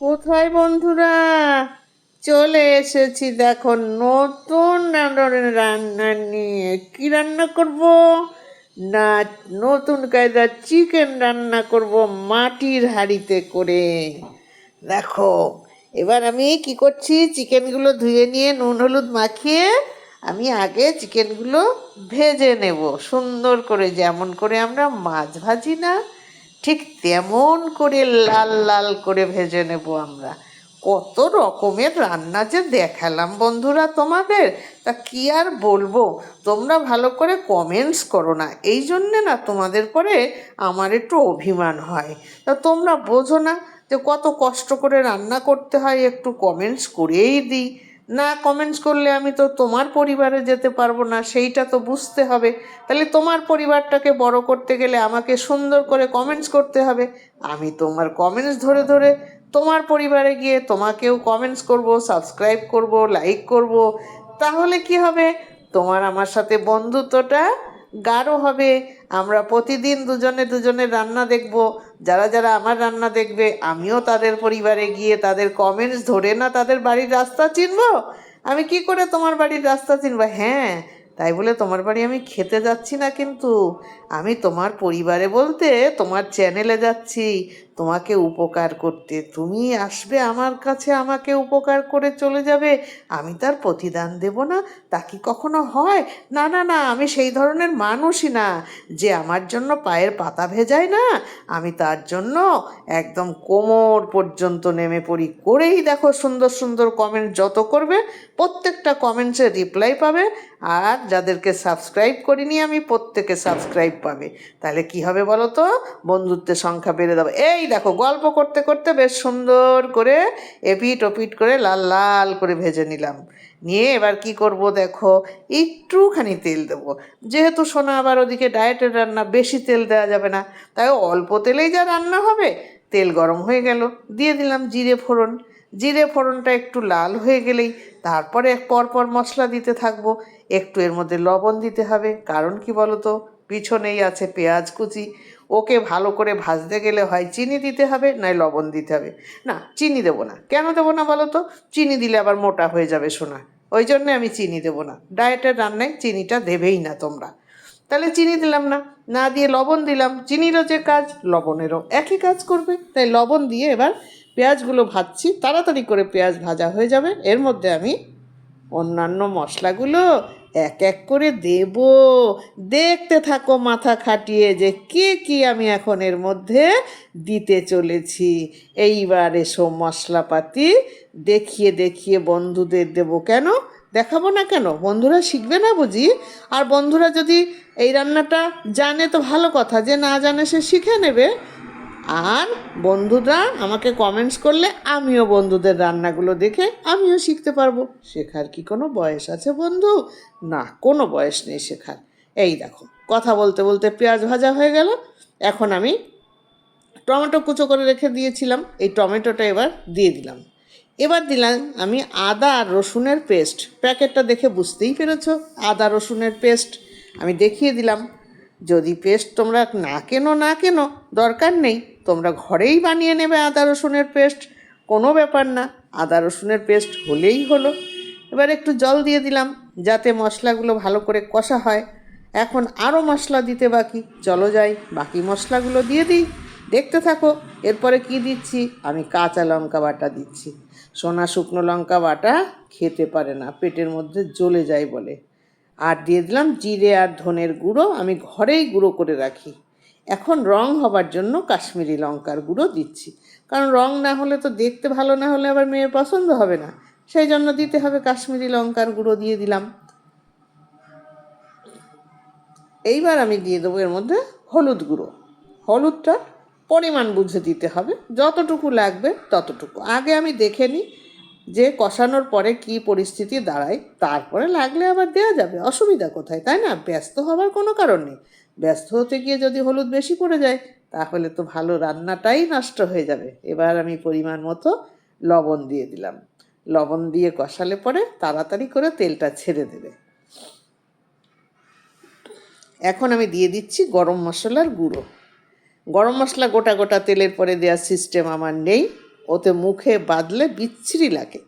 কোথায় বন্ধুরা? চলে এসেছি দেখো নতুন ধরনের রান্না নিয়ে। কি রান্না করব? না, নতুন কায়দা চিকেন রান্না করব মাটির হাঁড়িতে করে। দেখো, এবার আমি কি করছি? চিকেনগুলো ধুয়ে নিয়ে নুন, হলুদ মাখিয়ে আমি আগে চিকেনগুলো ভেজে নেব। সুন্দর করে, যেমন করে আমরা মাছ ভাজি না ঠিক তেমন করে লাল লাল করে ভেজে নেব আমরা। কত রকমের রান্না যে দেখালাম বন্ধুরা তোমাদের, তা কি আর বলব? তোমরা ভালো করে কমেন্টস করো না। এই জন্যে না তোমাদের পরে আমার একটু অভিমান হয়। তা তোমরা বোঝো না যে কত কষ্ট করে রান্না করতে হয়, একটু কমেন্টস করেই দিই। না কমেন্টস করলে আমি তো তোমার পরিবারে যেতে পারব না, সেইটা তো বুঝতে হবে। তাহলে তোমার পরিবারটাকে বড় করতে গেলে আমাকে সুন্দর করে কমেন্টস করতে হবে। আমি তোমার কমেন্টস ধরে ধরে তোমার পরিবারে গিয়ে তোমাকেও কমেন্টস করব সাবস্ক্রাইব করব লাইক করব। তাহলে কি হবে? তোমার আমার সাথে বন্ধুত্বটা গাঢ় হবে। আমরা প্রতিদিন দুজনে দুজনের রান্না দেখব। যারা যারা আমার রান্না দেখবে, আমিও তাদের পরিবারে গিয়ে তাদের কমেন্টস ধরে না তাদের বাড়ির রাস্তা চিনব? আমি কি করে তোমার বাড়ির রাস্তা চিনব? হ্যাঁ তাই বলে তোমার বাড়ি আমি খেতে যাচ্ছি না কিন্তু। আমি তোমার পরিবারে বলতে তোমার চ্যানেলে যাচ্ছি। তোমাকে উপকার করতে। তুমি আসবে আমার কাছে, আমাকে উপকার করে চলে যাবে। আমি তার প্রতিদান দেব না। তা কি কখনো হয়? না না না, আমি সেই ধরনের মানুষই না, যে আমার জন্য পায়ের পাতা ভেজায় না। আমি তার জন্য একদম কোমর পর্যন্ত নেমে পড়ি। করেই দেখো সুন্দর সুন্দর কমেন্ট যত করবে, প্রত্যেকটা কমেন্টসে রিপ্লাই পাবে। আর যাদেরকে সাবস্ক্রাইব করিনি আমি, প্রত্যেকে সাবস্ক্রাইব পাবে। তাহলে কি হবে বলো তো? বন্ধুত্বের সংখ্যা বেড়ে যাবে। এই দেখো, গল্প করতে করতে বেশ সুন্দর করে এপিট ওপিট করে লাল লাল করে ভেজে নিলাম। নিয়ে এবার কি করব দেখো, একটুখানি তেল দেবো। যেহেতু সোনা আবার ওদিকে ডায়েটের রান্না বেশি তেল দেওয়া যাবে না, তাই অল্প তেলেই যা রান্না হবে, তেল গরম হয়ে গেল। দিয়ে দিলাম জিরে ফোড়ন। জিরে ফোড়নটা একটু লাল হয়ে গেলেই তারপরে এক পরপর মশলা দিতে থাকব। একটু এর মধ্যে লবণ দিতে হবে, কারণ কি বলো তো পিছনেই আছে পেঁয়াজ কুচি। ওকে ভালো করে ভাজতে গেলে হয় চিনি দিতে হবে, নয় লবণ দিতে হবে। না, চিনি দেবো না। কেন দেবো না বলো তো? চিনি দিলে আবার মোটা হয়ে যাবে সোনা। ওই জন্যে আমি চিনি দেবো না। ডায়েটের রান্নায় চিনিটা দেবেই না তোমরা। তাহলে চিনি দিলাম না। না দিয়ে লবণ দিলাম। চিনিরও যে কাজ, লবণেরও একই কাজ করবে। তাই লবণ দিয়ে এবার পেঁয়াজগুলো ভাজছি। তাড়াতাড়ি করে পেঁয়াজ ভাজা হয়ে যাবে। এর মধ্যে আমি অন্যান্য মশলাগুলো এক এক করে দেব। দেখতে থাকো মাথা খাটিয়ে যে কে কি আমি এখন এর মধ্যে দিতে চলেছি। এইবার এসো মশলাপাতি দেখিয়ে দেখিয়ে বন্ধুদের দেবো কেন? দেখাবো না কেন? বন্ধুরা শিখবে না বুঝি? আর বন্ধুরা যদি এই রান্নাটা জানে তো ভালো কথা, যে না জানে সে শিখে নেবে। আর বন্ধুরা, আমাকে কমেন্টস করলে আমিও বন্ধুদের রান্নাগুলো দেখে আমিও শিখতে পারব। শেখার কি কোনো বয়স আছে বন্ধু? না, কোনো বয়স নেই শেখার। এই দেখো, কথা বলতে বলতে পেঁয়াজ ভাজা হয়ে গেল। এখন আমি টমেটো কুচো করে রেখে দিয়েছিলাম। এই টমেটোটা এবার দিয়ে দিলাম। এবার দিলাম আমি আদা আর রসুনের পেস্ট। প্যাকেটটা দেখে বুঝতেই পেরেছ, আদা রসুনের পেস্ট। আমি দেখিয়ে দিলাম যদি পেস্ট তোমরা না কেনো না কেনো, দরকার নেই। তোমরা ঘরেই বানিয়ে নেবে আদা রসুনের পেস্ট। কোনো ব্যাপার না, আদা রসুনের পেস্ট হলেই হলো। এবার একটু জল দিয়ে দিলাম, যাতে মশলাগুলো ভালো করে কষা হয়। এখন আরও মশলা দিতে বাকি। চলো যাই, বাকি মশলাগুলো দিয়ে দিই। দেখতে থাকো, এরপরে কি দিচ্ছি? আমি কাঁচা লঙ্কা বাটা দিচ্ছি। সোনা শুকনো লঙ্কা বাটা খেতে পারে না, পেটের মধ্যে জ্বলে যায় বলে। আর দিয়ে দিলাম জিরে আর ধনের গুঁড়ো, আমি ঘরেই গুঁড়ো করে রাখি। এখন রং হবার জন্য কাশ্মীরি লঙ্কার গুঁড়ো দিচ্ছি। কারণ রং না হলে তো দেখতে ভালো, না হলে আবার মেয়ের পছন্দ হবে না। সেই জন্য দিতে হবে কাশ্মীরি লঙ্কার গুঁড়ো দিয়ে দিলাম। এইবার আমি দিয়ে দেবো এর মধ্যে হলুদ গুঁড়ো। হলুদটা পরিমাণ বুঝে দিতে হবে। যতটুকু লাগবে ততটুকু। আগে আমি দেখে নিই যে কষানোর পরে কি পরিস্থিতি দাঁড়ায়, তারপরে লাগলে আবার দেওয়া যাবে। অসুবিধা কোথায়, তাই না? ব্যস্ত হবার কোনো কারণ নেই। ব্যস্ত হতে গিয়ে যদি হলুদ বেশি পড়ে যায়, তাহলে তো ভালো রান্নাটাই নষ্ট হয়ে যাবে। এবার আমি পরিমাণ মতো লবণ দিয়ে দিলাম। লবণ দিয়ে কষালে পরে তাড়াতাড়ি করে তেলটা ছেড়ে দেবে। এখন আমি দিয়ে দিচ্ছি গরম মশলার গুঁড়ো। গরম মশলা গোটা গোটা তেলের পরে দেওয়ার সিস্টেম আমার নেই। ওতে মুখে বাঁধলে বিচ্ছিরি লাগে।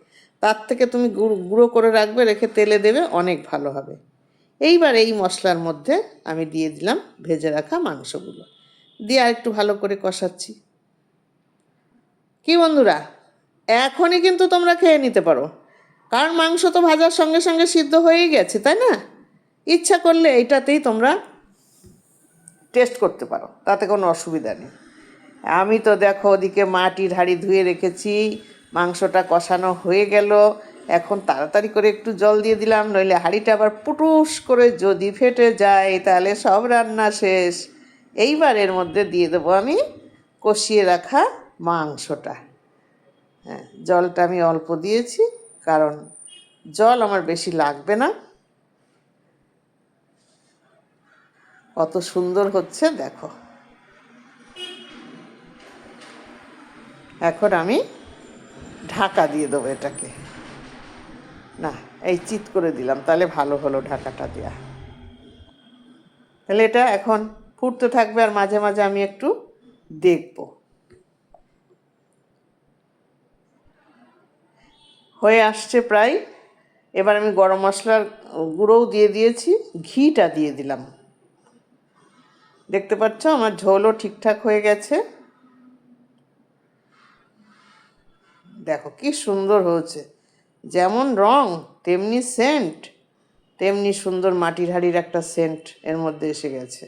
তার থেকে তুমি গুঁড়ো গুঁড়ো করে রাখবে, রেখে তেলে দেবে, অনেক ভালো হবে। এইবার এই মশলার মধ্যে আমি দিয়ে দিলাম ভেজে রাখা মাংসগুলো। দিয়ে আর একটু ভালো করে কষাচ্ছি। কি বন্ধুরা, এখনই কিন্তু তোমরা খেয়ে নিতে পারো। কারণ মাংস তো ভাজার সঙ্গে সঙ্গে সিদ্ধ হয়েই গেছে, তাই না? ইচ্ছা করলে এইটাতেই তোমরা টেস্ট করতে পারো, তাতে কোনো অসুবিধা নেই। আমি তো দেখো ওদিকে মাটির হাঁড়ি ধুয়ে রেখেছি, মাংসটা কষানো হয়ে গেল। এখন তাড়াতাড়ি করে একটু জল দিয়ে দিলাম, নইলে হাঁড়িটা আবার পুটুস করে যদি ফেটে যায় তাহলে সব রান্না শেষ। এইবার এর মধ্যে দিয়ে দেবো আমি কষিয়ে রাখা মাংসটা। হ্যাঁ জলটা আমি অল্প দিয়েছি, কারণ জল আমার বেশি লাগবে না। কত সুন্দর হচ্ছে, দেখো। এখন আমি ঢাকা দিয়ে দেবো এটাকে। না, এই চিত করে দিলাম, তাহলে ভালো হলো ঢাকাটা দেওয়া তাহলে এটা এখন ফুটতে থাকবে আর মাঝে মাঝে আমি একটু দেখব। হয়ে আসছে প্রায়, এবার আমি গরম মশলার গুঁড়োও দিয়ে দিয়েছি, ঘিটা দিয়ে দিলাম। দেখতে পাচ্ছ, আমার ঝোলও ঠিকঠাক হয়ে গেছে। দেখো কি সুন্দর হয়েছে। যেমন রং, তেমনি সেন্ট তেমনি সুন্দর মাটির হাড়ির একটা সেন্ট এর মধ্যে এসে গেছে।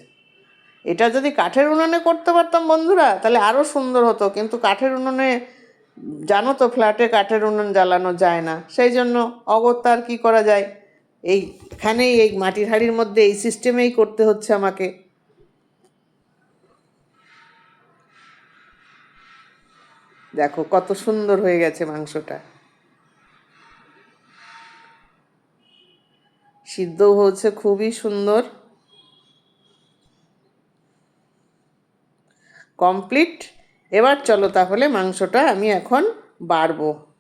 এটা যদি কাঠের উনুনে করতে পারতাম বন্ধুরা, তাহলে আরও সুন্দর হতো। কিন্তু কাঠের উনুনে, জানো তো ফ্ল্যাটে কাঠের উনুন জ্বালানো যায় না। সেই জন্য অগত্যা আর কী করা যায়? এইখানেই এই মাটির হাড়ির মধ্যে এই সিস্টেমেই করতে হচ্ছে আমাকে। দেখো, কত সুন্দর হয়ে গেছে মাংসটা। সিদ্ধ হচ্ছে খুবই সুন্দর। কমপ্লিট। এবার চলো তাহলে মাংসটা আমি এখন বাড়বো।